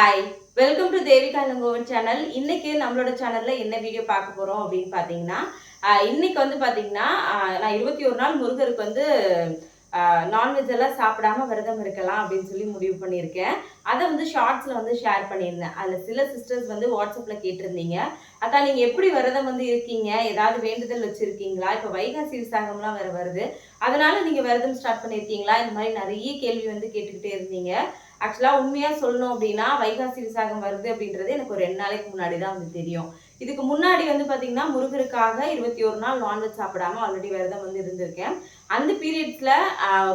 Hi welcome to Devika Elangovan channel இன்னைக்கு நம்மளோட சேனல்ல என்ன வீடியோ பார்க்க போறோம் அப்படின்னு பார்த்தீங்கன்னா இன்னைக்கு வந்து பார்த்தீங்கன்னா நான் இருபத்தி ஒரு நாள் முருகருக்கு வந்து நான்வெஜ் எல்லாம் சாப்பிடாம விரதம் இருக்கலாம் அப்படின்னு சொல்லி முடிவு பண்ணியிருக்கேன். அதை வந்து ஷார்ட்ஸ்ல வந்து ஷேர் பண்ணியிருந்தேன். அதில் சில சிஸ்டர்ஸ் வந்து வாட்ஸ்அப்ல கேட்டிருந்தீங்க. அக்கா நீங்க எப்படி விரதம் வந்து இருக்கீங்க? ஏதாவது வேண்டுதல் வச்சிருக்கீங்களா? இப்போ வைகாசி விசாகம்லாம் வேற வருது. அதனால நீங்க விரதம் ஸ்டார்ட் பண்ணியிருக்கீங்களா? இந்த மாதிரி நிறைய கேள்வி வந்து கேட்டுக்கிட்டே இருந்தீங்க. ஆக்சுவலாக உண்மையாக சொல்லணும் அப்படின்னா வைகாசி விசாகம் வருது அப்படின்றது எனக்கு ஒரு ரெண்டு நாளைக்கு முன்னாடி தான் வந்து தெரியும். இதுக்கு முன்னாடி வந்து பார்த்தீங்கன்னா முருகருக்காக இருபத்தி ஒரு நாள் நான்வெஜ் சாப்பிடாம ஆல்ரெடி விரதம் வந்து இருந்திருக்கேன். அந்த பீரியட்ஸில்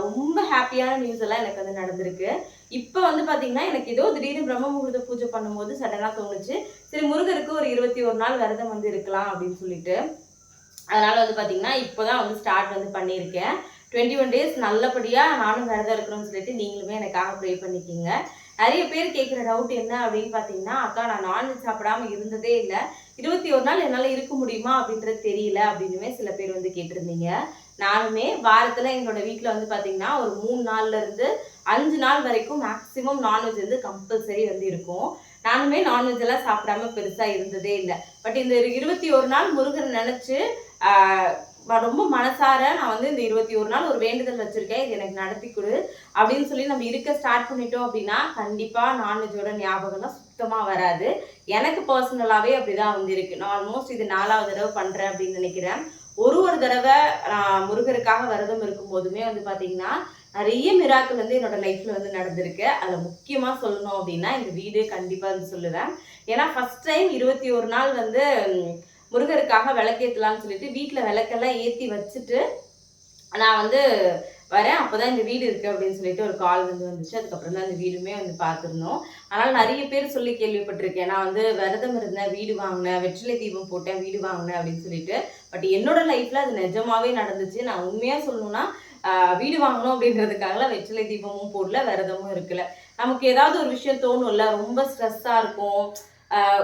ரொம்ப ஹாப்பியான நியூஸ் எல்லாம் எனக்கு வந்து நடந்திருக்கு. இப்போ வந்து பார்த்தீங்கன்னா எனக்கு ஏதோ திடீர்னு பிரம்ம முகூர்த்த பூஜை பண்ணும்போது சடனாக தோணுச்சு. சரி முருகருக்கு ஒரு இருபத்தி ஒரு நாள் விரதம் வந்து இருக்கலாம் அப்படின்னு சொல்லிட்டு. அதனால வந்து பார்த்தீங்கன்னா இப்போதான் வந்து ஸ்டார்ட் வந்து பண்ணியிருக்கேன். டுவெண்ட்டி ஒன் டேஸ் நல்லபடியாக நானும் விரதம் இருக்கணும்னு சொல்லிட்டு நீங்களுமே எனக்காக ப்ரே பண்ணிக்கிங்க. நிறைய பேர் கேட்குற டவுட் என்ன அப்படின்னு பார்த்தீங்கன்னா அக்கா நான் நான்வெஜ் சாப்பிடாம இருந்ததே இல்லை. இருபத்தி ஒரு நாள் என்னால் இருக்க முடியுமா? அப்படின்றது தெரியல அப்படின்னுமே சில பேர் வந்து கேட்டிருந்தீங்க. நானுமே வாரத்தில் எங்களோட வீட்டில் வந்து பார்த்தீங்கன்னா ஒரு மூணு நாள்ல இருந்து அஞ்சு நாள் வரைக்கும் மேக்ஸிமம் நான்வெஜ் வந்து கம்பல்சரி வந்து இருக்கும். நானுமே நான்வெஜ் எல்லாம் சாப்பிடாம பெருசாக இருந்ததே இல்லை. பட் இந்த இருபத்தி ஒரு நாள் முருகன் நினச்சி ரொம்ப மனசார நான் வந்து இந்த இருபத்தி ஒரு நாள் ஒரு வேண்டுதல் வச்சிருக்கேன். இது எனக்கு நடத்தி கொடு அப்படின்னு சொல்லி நம்ம இருக்க ஸ்டார்ட் பண்ணிட்டோம் அப்படின்னா கண்டிப்பாக நான்வெஜ்ஜோட ஞாபகம்லாம் சுத்தமாக வராது. எனக்கு பர்சனலாகவே அப்படிதான் வந்து இருக்கு. நான் ஆல்மோஸ்ட் இது நாலாவது தடவை பண்ணுறேன் அப்படின்னு நினைக்கிறேன். ஒரு ஒரு தடவை நான் முருகருக்காக விரதம் இருக்கும் போதுமே வந்து பார்த்தீங்கன்னா நிறைய மிராக்கள் வந்து என்னோட லைஃப்ல வந்து நடந்திருக்கு. அதில் முக்கியமாக சொல்லணும் அப்படின்னா இந்த வீடு கண்டிப்பாக வந்து சொல்லுவேன். ஏன்னா ஃபர்ஸ்ட் டைம் இருபத்தி ஒரு நாள் வந்து முருகருக்காக விளக்கேற்றலாம்னு சொல்லிட்டு வீட்டில் விளக்கெல்லாம் ஏற்றி வச்சுட்டு நான் வந்து வரேன். அப்போதான் இந்த வீடு இருக்கு அப்படின்னு சொல்லிட்டு ஒரு கால் வந்து வந்துச்சு. அதுக்கப்புறம் தான் அந்த வீடுமே வந்து பார்த்துருந்தோம். அதனால் நிறைய பேர் சொல்லி கேள்விப்பட்டிருக்கேன். நான் வந்து விரதம் இருந்தேன் வீடு வாங்கினேன் வெற்றிலை தீபம் போட்டேன் வீடு வாங்கினேன் அப்படின்னு சொல்லிட்டு. பட் என்னோட லைஃப்ல அது நிஜமாவே நடந்துச்சு. நான் உண்மையாக சொல்லணும்னா ஆஹ் வீடு வாங்கணும் அப்படின்றதுக்காகலாம் வெற்றிலை தீபமும் போடல விரதமும் இருக்கல. நமக்கு ஏதாவது ஒரு விஷயம் தோணும்ல ரொம்ப ஸ்ட்ரெஸ்ஸாக இருக்கும்.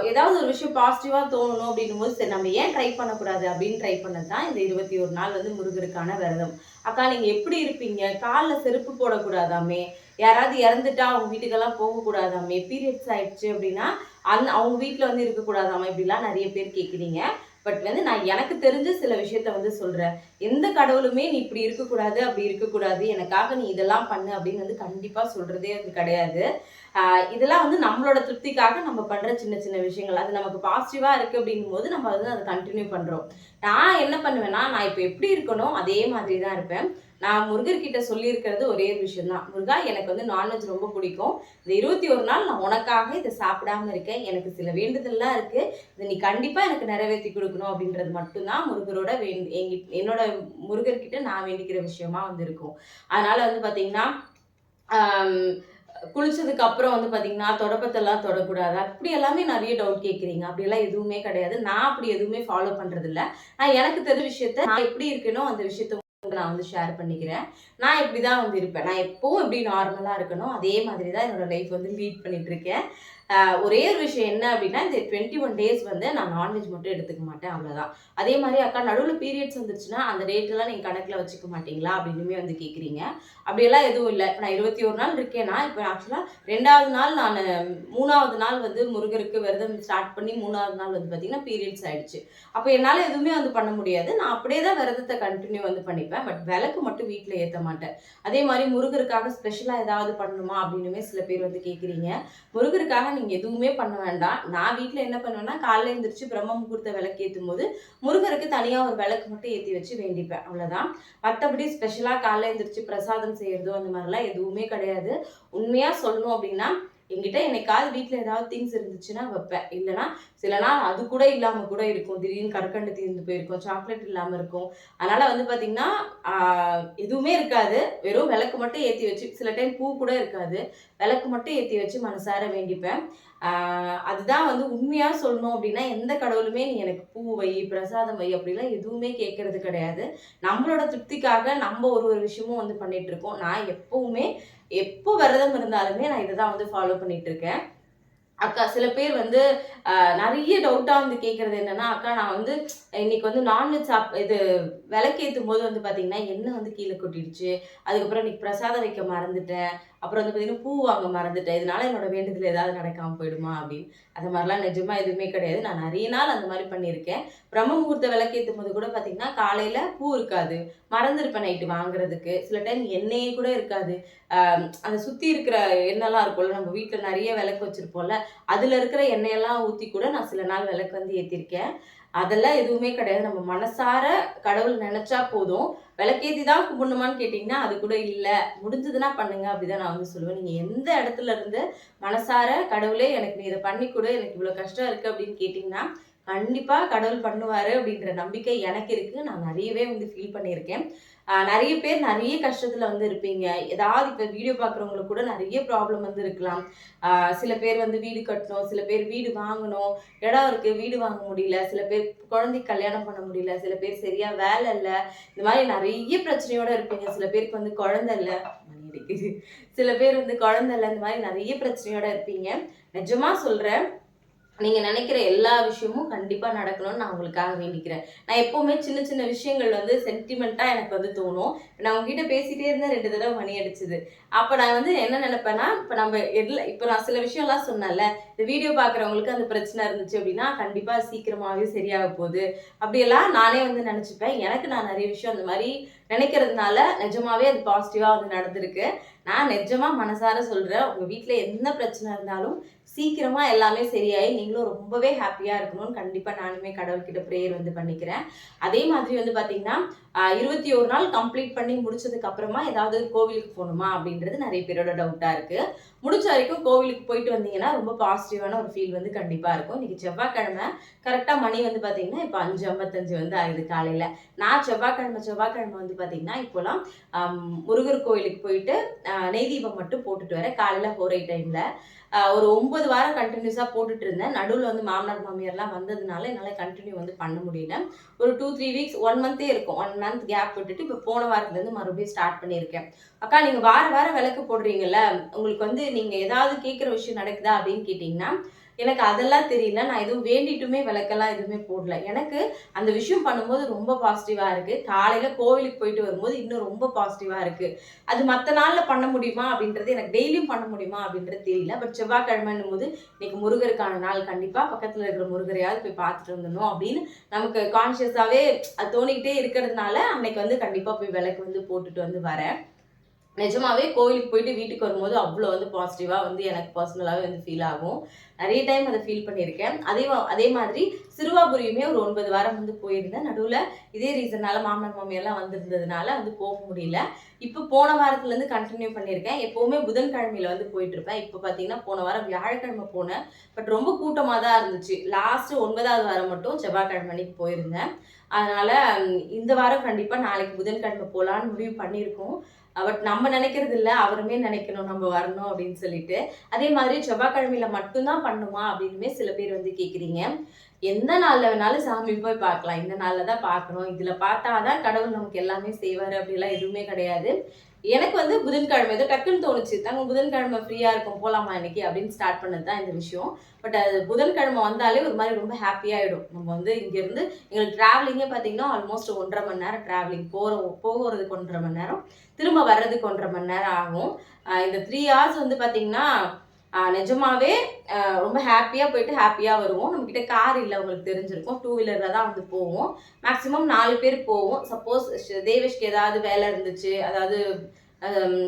ஏதாவது ஒரு விஷயம் பாசிட்டிவாக தோணணும் அப்படின்னும் போது சரி நம்ம ஏன் ட்ரை பண்ணக்கூடாது அப்படின்னு ட்ரை பண்ணது தான் இந்த இருபத்தி ஒரு நாள் வந்து முருகருக்கான விரதம். அக்கா நீங்கள் எப்படி இருப்பீங்க? காலில் செருப்பு போடக்கூடாதாமே? யாராவது இறந்துட்டா அவங்க வீட்டுக்கெல்லாம் போகக்கூடாதாமே? பீரியட்ஸ் ஆயிடுச்சு அப்படின்னா அந் அவங்க வீட்டில் வந்து இருக்கக்கூடாதாமே? இப்படிலாம் நிறைய பேர் கேட்குறீங்க பட் வந்து நான் எனக்கு தெரிஞ்ச சில விஷயத்த வந்து சொல்கிறேன் எந்த கடவுளுமே நீ இப்படி இருக்கக்கூடாது அப்படி இருக்கக்கூடாது எனக்காக நீ இதெல்லாம் பண்ணு அப்படின்னு வந்து கண்டிப்பாக சொல்கிறதே வந்து கிடையாது. இதெல்லாம் வந்து நம்மளோட திருப்திக்காக நம்ம பண்ணுற சின்ன சின்ன விஷயங்கள். அது நமக்கு பாசிட்டிவாக இருக்குது அப்படிங்கும் போது நம்ம வந்து அதை கண்டினியூ பண்ணுறோம் நான் என்ன பண்ணுவேன்னா நான் இப்போ எப்படி இருக்கணும் அதே மாதிரி தான் இருப்பேன். நான் முருகர்கிட்ட சொல்லியிருக்கிறது ஒரே ஒரு விஷயம் தான் முருகா எனக்கு வந்து நான்வெஜ் ரொம்ப பிடிக்கும். இந்த இருபத்தி ஒரு நாள் நான் உனக்காக இதை சாப்பிடாம இருக்கேன். எனக்கு சில வேண்டுதல்லாம் இருக்கு. இதை நீ கண்டிப்பா எனக்கு நிறைவேற்றி கொடுக்கணும் அப்படின்றது மட்டும்தான் முருகரோட வேண் எங்கி என்னோட முருகர்கிட்ட நான் வேண்டிக்கிற விஷயமா வந்து இருக்கும். அதனால வந்து பாத்தீங்கன்னா குளிச்சதுக்கு அப்புறம் வந்து பாத்தீங்கன்னா தொடப்பத்தெல்லாம் தொடக்கூடாது. அப்படி எல்லாமே நிறைய டவுட் கேட்குறீங்க அப்படியெல்லாம் எதுவுமே கிடையாது. நான் அப்படி எதுவுமே ஃபாலோ பண்ணுறதில்ல நான் எனக்கு தெரிஞ்ச விஷயத்த நான் எப்படி இருக்கணும் அந்த விஷயத்த உங்களுக்கு நான் வந்து ஷேர் பண்ணிக்கிறேன். நான் இப்படி தான் வந்து இருப்பேன். நான் எப்பவும் எப்படி நார்மலாக இருக்கணும் அதே மாதிரி தான் என்னோடய லைஃப் வந்து லீட் பண்ணிகிட்ருக்கேன் ஒரே ஒரு விஷயம் என்ன அப்படின்னா இந்த டுவெண்ட்டி ஒன் டேஸ் வந்து நான் நான்வெஜ் மட்டும் எடுத்துக்க மாட்டேன் அவ்வளோதான் அதே மாதிரி அக்கா நடுவில் பீரியட்ஸ் வந்துருச்சுன்னா அந்த டேட்டெல்லாம் நீங்கள் கணக்கில் வச்சுக்க மாட்டீங்களா அப்படின்னுமே வந்து கேட்குறீங்க அப்படியெல்லாம் எதுவும் இல்லை. இப்போ நான் இருபத்தி ஒரு நாள் இருக்கேன்னா இப்போ ஆக்சுவலாக ரெண்டாவது நாள் நான் மூணாவது நாள் வந்து முருகருக்கு விரதம் ஸ்டார்ட் பண்ணி மூணாவது நாள் வந்து பார்த்தீங்கன்னா பீரியட்ஸ் ஆயிடுச்சு. அப்போ என்னால் எதுவுமே வந்து பண்ண முடியாது. நான் அப்படியே தான் விரதத்தை கண்டினியூ வந்து பண்ணிப்பேன். பட் விளக்கு மட்டும் வீட்டில் ஏற்ற மாட்டேன். அதே மாதிரி முருகருக்காக ஸ்பெஷலாக ஏதாவது பண்ணணுமா அப்படின்னுமே சில பேர் வந்து கேட்குறீங்க முருகருக்காக நீங்கள் எதுவுமே பண்ண வேண்டாம். நான் வீட்டில் என்ன பண்ணுவேன்னா காலைல எழுந்திரிச்சு பிரம்ம முகூர்த்த விளக்கு ஏற்றும் போது முருகருக்கு தனியாக ஒரு விளக்கு மட்டும் ஏற்றி வச்சு வேண்டிப்பேன். அவ்வளோதான் மற்றபடி ஸ்பெஷலாக காலைல எழுந்திரிச்சு பிரசாதம் செய்கிறதோ அந்த மாதிரிலாம் எதுவுமே கிடையாது. உண்மையாக சொல்லணும் அப்படின்னா என்கிட்ட என்னைக்காவது வீட்டில் ஏதாவது திங்ஸ் இருந்துச்சுன்னா வைப்பேன். இல்லைனா சில நாள் அது கூட இல்லாமல் கூட இருக்கும். திடீர்னு கற்கண்டு தீர்ந்து போயிருக்கும். சாக்லேட் இல்லாமல் இருக்கும். அதனால வந்து பார்த்தீங்கன்னா எதுவுமே இருக்காது. வெறும் விளக்கு மட்டும் ஏற்றி வச்சு சில டைம் பூ கூட இருக்காது. விளக்கு மட்டும் ஏற்றி வச்சு மனசார வேண்டிப்பேன். அதுதான் வந்து உண்மையாக சொல்லணும் அப்படின்னா எந்த கடவுளுமே நீ எனக்கு பூ வை பிரசாதம் வை அப்படிலாம் எதுவுமே கேட்கறது கிடையாது. நம்மளோட திருப்திக்காக நம்ம ஒரு ஒரு விஷயமும் வந்து பண்ணிட்டு இருக்கோம். நான் எப்பவுமே எப்போ விரதம் இருந்தாலுமே நான் இதை தான் வந்து ஃபாலோ பண்ணிட்டு இருக்கேன். அக்கா சில பேர் வந்து நிறைய டவுட்டாக வந்து கேட்குறது என்னென்னா அக்கா நான் வந்து இன்னைக்கு வந்து நான்வெஜ் சாப் இது விளக்கேற்றும் போது வந்து பார்த்தீங்கன்னா எண்ணெய் வந்து கீழே கொட்டிடுச்சு. அதுக்கப்புறம் இன்னைக்கு பிரசாதம் வைக்க மறந்துட்டேன். அப்புறம் வந்து பார்த்தீங்கன்னா பூ வாங்க மறந்துட்டேன். இதனால என்னோட வேண்டுதல் ஏதாவது நடக்காமல் போயிடுமா அப்படின்னு. அது மாதிரிலாம் நிஜமாக எதுவுமே கிடையாது. நான் நிறைய நாள் அந்த மாதிரி பண்ணியிருக்கேன். பிரம்ம முகூர்த்த விளக்கேற்றும் போது கூட பார்த்தீங்கன்னா காலையில் பூ இருக்காது. மறந்துருப்பேன் நைட்டு வாங்குறதுக்கு. சில டைம் எண்ணெயே கூட இருக்காது. அந்த சுற்றி இருக்கிற எண்ணெய்லாம் இருக்கும்ல நம்ம வீட்டில் நிறைய விளக்கு வச்சுருப்போம்ல அதில் இருக்கிற எண்ணெயெல்லாம் ஊற்றி கூட நான் சில நாள் விளக்கு வந்து ஏற்றிருக்கேன் அதெல்லாம் எதுவுமே கிடையாது. நம்ம மனசார கடவுள் நினைச்சா போதும். விளக்கேற்றி தான் கும்பிடணுமான்னு கேட்டிங்கன்னா அது கூட இல்லை. முடிஞ்சதுன்னா பண்ணுங்க அப்படிதான் நான் வந்து சொல்லுவேன். நீங்கள் எந்த இடத்துல இருந்து மனசார கடவுளே எனக்கு நீ இதை பண்ணி கூட எனக்கு இவ்வளோ கஷ்டம் இருக்குது அப்படின்னு கேட்டிங்கன்னா கண்டிப்பாக கடவுள் பண்ணுவார் அப்படின்ற நம்பிக்கை எனக்கு இருக்குது நான் நிறையவே வந்து ஃபீல் பண்ணியிருக்கேன். நிறைய பேர் நிறைய கஷ்டத்தில் வந்து இருப்பீங்க. ஏதாவது இப்போ வீடியோ பார்க்குறவங்களுக்கு கூட நிறைய ப்ராப்ளம் வந்து இருக்கலாம். சில பேர் வந்து வீடு கட்டணும் சில பேர் வீடு வாங்கணும். இடம் இருக்குது வீடு வாங்க முடியல. சில பேர் குழந்தைக்கு கல்யாணம் பண்ண முடியல. சில பேர் சரியாக வேலை இல்லை. இந்த மாதிரி நிறைய பிரச்சனையோட இருப்பீங்க. சில பேருக்கு வந்து குழந்தை இல்லை. சில பேர் வந்து குழந்தை இல்லை. இந்த மாதிரி நிறைய பிரச்சனையோட இருப்பீங்க. நிஜமா சொல்கிறேன் நீங்கள் நினைக்கிற எல்லா விஷயமும் கண்டிப்பாக நடக்கணும்னு நான் உங்களுக்காக வேண்டிக்கிறேன். நான் எப்போவுமே சின்ன சின்ன விஷயங்கள் வந்து சென்டிமெண்ட்டாக எனக்கு வந்து தோணும். நான் உங்ககிட்ட பேசிகிட்டே இருந்தேன் ரெண்டு தடவை மணி அடிச்சுது. அப்போ நான் வந்து என்ன நினைப்பேன்னா இப்போ நம்ம எல்ல இப்போ நான் சில விஷயம்லாம் சொன்னேன்ல இந்த வீடியோ பார்க்குறவங்களுக்கு அந்த பிரச்சனை இருந்துச்சு அப்படின்னா கண்டிப்பாக சீக்கிரமாகவே சரியாக போகுது. அப்படியெல்லாம் நானே வந்து நினச்சிப்பேன். எனக்கு நான் நிறைய விஷயம் அந்த மாதிரி நினைக்கிறதுனால நிஜமாவே அது பாசிட்டிவாக வந்து நடந்திருக்கு. நான் நிஜமாக மனசார சொல்கிறேன் உங்கள் வீட்டில் என்ன பிரச்சனை இருந்தாலும் சீக்கிரமாக எல்லாமே சரியாயி நீங்களும் ரொம்பவே ஹாப்பியாக இருக்கணும்னு கண்டிப்பாக நானுமே கடவுள்கிட்ட ப்ரேயர் வந்து பண்ணிக்கிறேன். அதே மாதிரி வந்து பார்த்தீங்கன்னா இருபத்தி ஒரு நாள் கம்ப்ளீட் பண்ணி முடிச்சதுக்கு அப்புறமா ஏதாவது ஒரு கோவிலுக்கு போகணுமா அப்படின்றது நிறைய பேரோட டவுட்டாக இருக்குது முடிச்ச வரைக்கும் கோவிலுக்கு போயிட்டு வந்தீங்கன்னா ரொம்ப பாசிட்டிவான ஒரு ஃபீல் வந்து கண்டிப்பாக இருக்கும். இன்னைக்கு செவ்வாய்க்கிழமை கரெக்டாக மணி வந்து பார்த்தீங்கன்னா இப்போ அஞ்சு ஐம்பத்தஞ்சு வந்து ஆகுது காலையில். நான் செவ்வாய்க்கிழமை செவ்வாய்க்கிழமை வந்து பார்த்தீங்கன்னா இப்போலாம் முருகர் கோயிலுக்கு போயிட்டு நெய் தீபம் மட்டும் போட்டுட்டு வரேன். காலையில் ஹோரை டைமில் ஒரு ஒன்பது வாரம் கண்டினியூஸாக போட்டுட்டு இருந்தேன் நடுவில் வந்து மாமனார் மாமியார்லாம் வந்ததுனால என்னால் கண்டினியூ வந்து பண்ண முடியல. ஒரு டூ த்ரீ வீக்ஸ் ஒன் மந்த்தே இருக்கும். ஒன் மந்த் கேப் விட்டுட்டு இப்போ போன வாரத்துலேருந்து மறுபடியும் ஸ்டார்ட் பண்ணியிருக்கேன். அக்கா நீங்கள் வார வாரம் விளக்கு போடுறீங்கல்ல உங்களுக்கு வந்து நீங்கள் ஏதாவது கேட்குற விஷயம் நடக்குதா அப்படின்னு கேட்டிங்கன்னா எனக்கு அதெல்லாம் தெரியல. நான் எதுவும் வேண்டிட்டுமே விளக்கெல்லாம் எதுவுமே போடல. எனக்கு அந்த விஷயம் பண்ணும்போது ரொம்ப பாசிட்டிவாக இருக்குது காலையில் கோவிலுக்கு போயிட்டு வரும்போது இன்னும் ரொம்ப பாசிட்டிவாக இருக்குது அது மற்ற நாளில் பண்ண முடியுமா அப்படின்றது எனக்கு டெய்லியும் பண்ண முடியுமா அப்படின்றது தெரியல. பட் செவ்வாய்க்கிழமைன்னும் போது இன்னைக்கு முருகருக்கான நாள் கண்டிப்பாக பக்கத்தில் இருக்கிற முருகரையாவது போய் பார்த்துட்டு வந்துடணும் அப்படின்னு நமக்கு கான்ஷியஸாகவே அது தோணிக்கிட்டே இருக்கிறதுனால அன்னைக்கு வந்து கண்டிப்பாக போய் விளக்கு வந்து போட்டுட்டு வந்து வரேன். நிஜமாவே கோவிலுக்கு போயிட்டு வீட்டுக்கு வரும்போது அவ்வளோ வந்து பாசிட்டிவாக வந்து எனக்கு பர்சனலாகவே வந்து ஃபீல் ஆகும். நிறைய டைம் அதை ஃபீல் பண்ணியிருக்கேன். அதே அதே மாதிரி சிறுவாபுரியுமே ஒரு ஒன்பது வாரம் வந்து போயிருந்தேன். நடுவில் இதே ரீசனால மாமன் மாமியெல்லாம் வந்திருந்ததுனால வந்து போக முடியல. இப்போ போன வாரத்துலேருந்து கண்டினியூ பண்ணியிருக்கேன். எப்போவுமே புதன்கிழமையில வந்து போயிட்டுருப்பேன். இப்போ பார்த்தீங்கன்னா போன வாரம் வியாழக்கிழமை போனேன். பட் ரொம்ப கூட்டமாக தான் இருந்துச்சு. லாஸ்ட்டு ஒன்பதாவது வாரம் மட்டும் செவ்வாய்க்கிழமை அன்னைக்கு போயிருந்தேன். அதனால் இந்த வாரம் கண்டிப்பாக நாளைக்கு புதன்கிழமை போகலான்னு முடிவு பண்ணியிருக்கோம். பட் நம்ம நினைக்கிறது இல்லை அவருமே நினைக்கணும் நம்ம வரணும் அப்படின்னு சொல்லிட்டு. அதே மாதிரி செவ்வாய்க்கிழமையில மட்டும்தான் பண்ணுமா அப்படின்னுமே சில பேர் வந்து கேட்குறீங்க எந்த நாளில் வேணாலும் சாமி போய் பார்க்கலாம். இந்த நாளில் தான் பார்க்கணும். இதில் பார்த்தா தான் கடவுள் நமக்கு எல்லாமே செய்வார் அப்படிலாம் எதுவுமே கிடையாது. எனக்கு வந்து புதன்கிழமை ஏதோ டக்குன்னு தோணுச்சு. தாங்க புதன்கிழமை ஃப்ரீயாக இருக்கும் போகலாமா இன்னைக்கு அப்படின்னு ஸ்டார்ட் பண்ணது தான் இந்த விஷயம். பட் அது புதன்கிழமை வந்தாலே ஒரு மாதிரி ரொம்ப ஹாப்பியாகிடும் நம்ம வந்து இங்கேருந்து எங்களுக்கு ட்ராவலிங்கே பார்த்தீங்கன்னா ஆல்மோஸ்ட் ஒன்றரை மணி நேரம் ட்ராவலிங் போகிற போகிறதுக்கு ஒன்றரை மணி நேரம். திரும்ப வர்றதுக்கு ஒன்றரை மணி நேரம் ஆகும். இந்த த்ரீ ஹவர்ஸ் வந்து பார்த்தீங்கன்னா நிஜமாவே ரொம்ப ஹாப்பியாக போயிட்டு ஹாப்பியாக வருவோம். நம்மக்கிட்ட கார் இல்லை உங்களுக்கு தெரிஞ்சிருக்கும். டூ வீலரில் தான் வந்து போவோம். மேக்ஸிமம் நாலு பேர் போவோம். சப்போஸ் தேவேஷ்க்கு ஏதாவது வேலை இருந்துச்சு அதாவது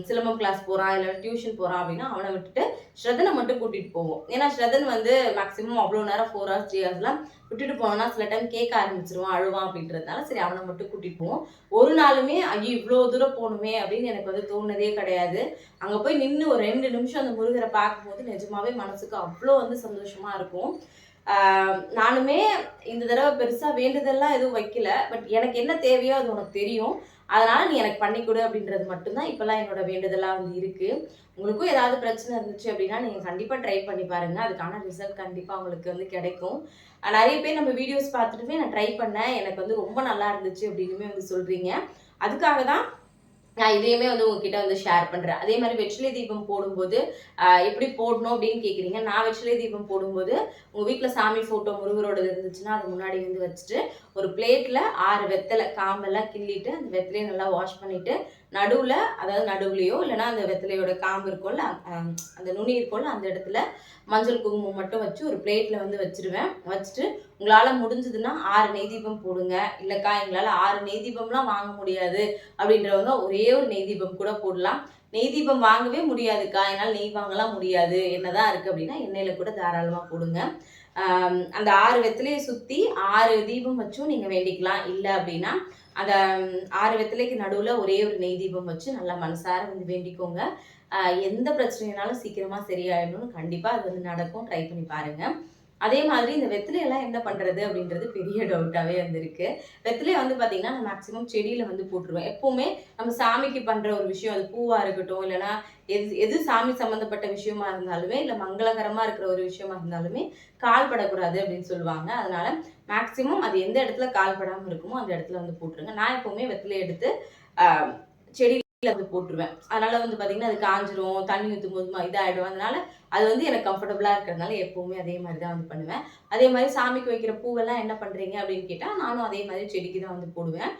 சிலம்பம் கிளாஸ் போகிறான் இல்லை டியூஷன் போகிறான் அப்படின்னா அவனை விட்டுட்டு ஸ்ரதனை மட்டும் கூட்டிகிட்டு போவோம். ஏன்னா ஸ்ரதன் வந்து மேக்ஸிமம் அவ்வளோ நேரம் ஃபோர் ஹவர்ஸ் த்ரீ ஹவர்ஸ்லாம் விட்டுட்டு போனோம்னா சில டைம் கேட்க ஆரம்பிச்சிருவான் அழுவான் அப்படின்றதுனால சரி அவனை மட்டும் கூட்டிகிட்டு போவோம். ஒரு நாளுமே ஐயோ இவ்வளோ தூரம் போகணுமே அப்படின்னு எனக்கு வந்து தோணுனதே கிடையாது. அங்கே போய் நின்று ஒரு ரெண்டு நிமிஷம் அந்த முருகரை பார்க்கும்போது நிஜமாவே மனசுக்கு அவ்வளோ வந்து சந்தோஷமாக இருக்கும். நானுமே இந்த தடவை பெருசாக வேண்டுதெல்லாம் எதுவும் வைக்கல. பட் எனக்கு என்ன தேவையோ அது உனக்கு தெரியும். அதனால் நீ எனக்கு பண்ணி கொடு அப்படின்றது மட்டும்தான் இப்போல்லாம் என்னோட வேண்டுதலாக வந்து இருக்குது உங்களுக்கும் ஏதாவது பிரச்சனை இருந்துச்சு அப்படின்னா நீங்கள் கண்டிப்பாக ட்ரை பண்ணி பாருங்கள் அதுக்கான ரிசல்ட் கண்டிப்பாக உங்களுக்கு வந்து கிடைக்கும். நிறைய பேர் நம்ம வீடியோஸ் பார்த்துட்டுமே நான் ட்ரை பண்ணேன். எனக்கு வந்து ரொம்ப நல்லா இருந்துச்சு அப்படின்னுமே வந்து சொல்கிறீங்க அதுக்காக தான் நான் இதையுமே வந்து உங்ககிட்ட வந்து ஷேர் பண்ணுறேன் அதே மாதிரி வெற்றிலை தீபம் போடும்போது எப்படி போடணும் அப்படின்னு கேட்குறீங்க நான் வெற்றிலை தீபம் போடும்போது உங்கள் வீட்டில் சாமி ஃபோட்டோ முருகரோடது இருந்துச்சுன்னா அது முன்னாடி வந்து வச்சுட்டு ஒரு பிளேட்டில் ஆறு வெத்தலை காம்பெல்லாம் கிள்ளிட்டு அந்த வெத்தலையை நல்லா வாஷ் பண்ணிவிட்டு நடுவில் அதாவது நடுவுலையோ இல்லைன்னா அந்த வெத்தலையோட காம்பு இருக்கும்ல அந்த நுனி இருக்கும்ல அந்த இடத்துல மஞ்சள் குங்குமம் மட்டும் வச்சு ஒரு பிளேட்டில் வந்து வச்சுருவேன். வச்சுட்டு உங்களால் முடிஞ்சதுன்னா ஆறு நெய் தீபம் போடுங்க. இல்லைக்கா எங்களால் ஆறு நெய் தீபம்லாம் வாங்க முடியாது. அப்படின்றவங்க ஒரே ஒரு நெய் தீபம் கூட போடலாம். நெய் தீபம் வாங்கவே முடியாதுக்கா. என்னால் நெய் வாங்கலாம் முடியாது. என்னதான் இருக்குது அப்படின்னா எண்ணெயில் கூட தாராளமாக போடுங்க. அந்த ஆறு வெத்திலையை சுற்றி ஆறு தீபம் வச்சும் நீங்கள் வேண்டிக்கலாம். இல்லை அப்படின்னா அந்த ஆறு வெத்திலைக்கு நடுவில் ஒரே ஒரு நெய் தீபம் வச்சு நல்லா மனசார வந்து வேண்டிக்கோங்க. எந்த பிரச்சனைனாலும் சீக்கிரமாக சரியாயிடணும்னு கண்டிப்பாக அது வந்து நடக்கும். ட்ரை பண்ணி பாருங்கள் அதே மாதிரி இந்த வெத்திலையெல்லாம் என்ன பண்ணுறது அப்படின்றது பெரிய டவுட்டாகவே வந்திருக்கு. வெத்திலையை வந்து பார்த்திங்கன்னா நான் மேக்ஸிமம் செடியில் வந்து போட்டுருவேன் எப்போவுமே நம்ம சாமிக்கு பண்ணுற ஒரு விஷயம் அது பூவாக இருக்கட்டும் இல்லைன்னா எது எது சாமி சம்மந்தப்பட்ட விஷயமா இருந்தாலுமே இல்லை மங்களகரமாக இருக்கிற ஒரு விஷயமா இருந்தாலுமே கால் படக்கூடாது அப்படின்னு சொல்லுவாங்க. அதனால மேக்ஸிமம் அது எந்த இடத்துல கால் படாமல் இருக்குமோ அந்த இடத்துல வந்து போட்டுருங்க. நான் எப்போவுமே வெத்திலை எடுத்து செடி அது போட்டுருவேன். அதனால வந்து பார்த்தீங்கன்னா அது காஞ்சிரும் தண்ணி ஊற்றும் போது இதாகிடும் அதனால அது வந்து எனக்கு கம்ஃபர்டபுளாக இருக்கிறதுனால எப்போவுமே அதே மாதிரி தான் வந்து பண்ணுவேன். அதே மாதிரி சாமிக்கு வைக்கிற பூவெல்லாம் என்ன பண்ணுறீங்க அப்படின்னு கேட்டால் நானும் அதே மாதிரி செடிக்கு தான் வந்து போடுவேன்.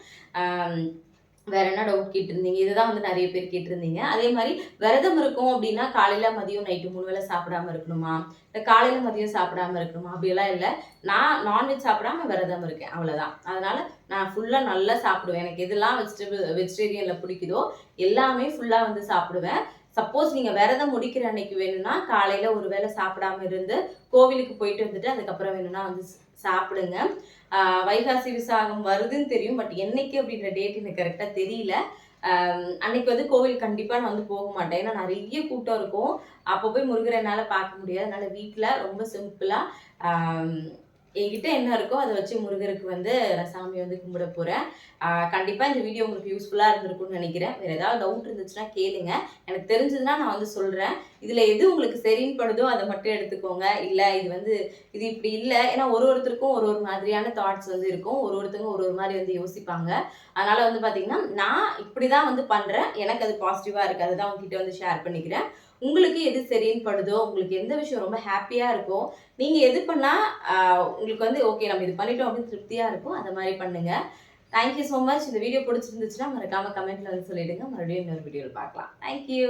வேற என்ன டவுட் கேட்டிருந்தீங்க? இதுதான் வந்து நிறைய பேர் கேட்டிருந்தீங்க. அதே மாதிரி விரதம் இருக்கும் அப்படின்னா காலையில மதியம் நைட்டு மூணு வேளை சாப்பிடாம இருக்கணுமா? இல்லை காலையில மதியம் சாப்பிடாம இருக்கணுமா? அப்படியெல்லாம் இல்லை. நான் நான்வெஜ் சாப்பிடாம விரதம் இருக்கேன். அவ்வளோதான் அதனால நான் ஃபுல்லாக நல்லா சாப்பிடுவேன். எனக்கு எதெல்லாம் வெஜிடபிள் வெஜிடேரியனில் பிடிக்குதோ எல்லாமே ஃபுல்லாக வந்து சாப்பிடுவேன். சப்போஸ் நீங்கள் விரதம் முடிக்கிற அன்னைக்கு வேணும்னா காலையில ஒரு வேளை சாப்பிடாம இருந்து கோவிலுக்கு போயிட்டு வந்துட்டு அதுக்கப்புறம் வேணும்னா வந்து சாப்பிடுங்க. வைகாசி விசாகம் வருதுன்னு தெரியும் பட் என்னைக்கு அப்படின்ற டேட் எனக்கு கரெக்டாக தெரியல. அன்னைக்கு வந்து கோவில் கண்டிப்பாக நான் வந்து போக மாட்டேன். ஏன்னா நிறைய கூட்டம் இருக்கும். அப்போ போய் முருகரை என்னால் பார்க்க முடியாது. அதனால் வீட்டில் ரொம்ப சிம்பிளாக என்கிட்ட என்ன இருக்கோ அதை வச்சு முருகருக்கு வந்து நான் சாமி வந்து கும்பிட போகிறேன் கண்டிப்பாக இந்த வீடியோ உங்களுக்கு யூஸ்ஃபுல்லாக இருந்திருக்கும்னு நினைக்கிறேன். வேறு ஏதாவது டவுட் இருந்துச்சுன்னா கேளுங்க. எனக்கு தெரிஞ்சதுன்னா நான் வந்து சொல்கிறேன் இதில் எது உங்களுக்கு சரின்னு படுதோ அதை மட்டும் எடுத்துக்கோங்க. இல்லை இது வந்து இது இப்படி இல்லை. ஏன்னா ஒரு ஒருத்தருக்கும் ஒரு ஒரு மாதிரியான தாட்ஸ் வந்து இருக்கும். ஒரு ஒருத்தவங்க ஒரு ஒரு மாதிரி வந்து யோசிப்பாங்க. அதனால் வந்து பார்த்திங்கன்னா நான் இப்படி தான் வந்து பண்ணுறேன் எனக்கு அது பாசிட்டிவாக இருக்குது அதுதான் உங்ககிட்ட வந்து ஷேர் பண்ணிக்கிறேன். உங்களுக்கு எது சரின்னு படுதோ உங்களுக்கு எந்த விஷயம் ரொம்ப ஹாப்பியாக இருக்கும் நீங்கள் எது பண்ணால் உங்களுக்கு வந்து ஓகே நம்ம இது பண்ணிட்டோம் அப்படின்னு திருப்தியாக இருக்கும் அந்த மாதிரி பண்ணுங்கள் தேங்க்யூ ஸோ மச் இந்த வீடியோ பிடிச்சிருந்துச்சுன்னா மறக்காமல் கமெண்ட்டில் வந்து சொல்லிவிடுங்க மறுபடியும் இன்னொரு வீடியோவில் பார்க்கலாம். தேங்க்யூ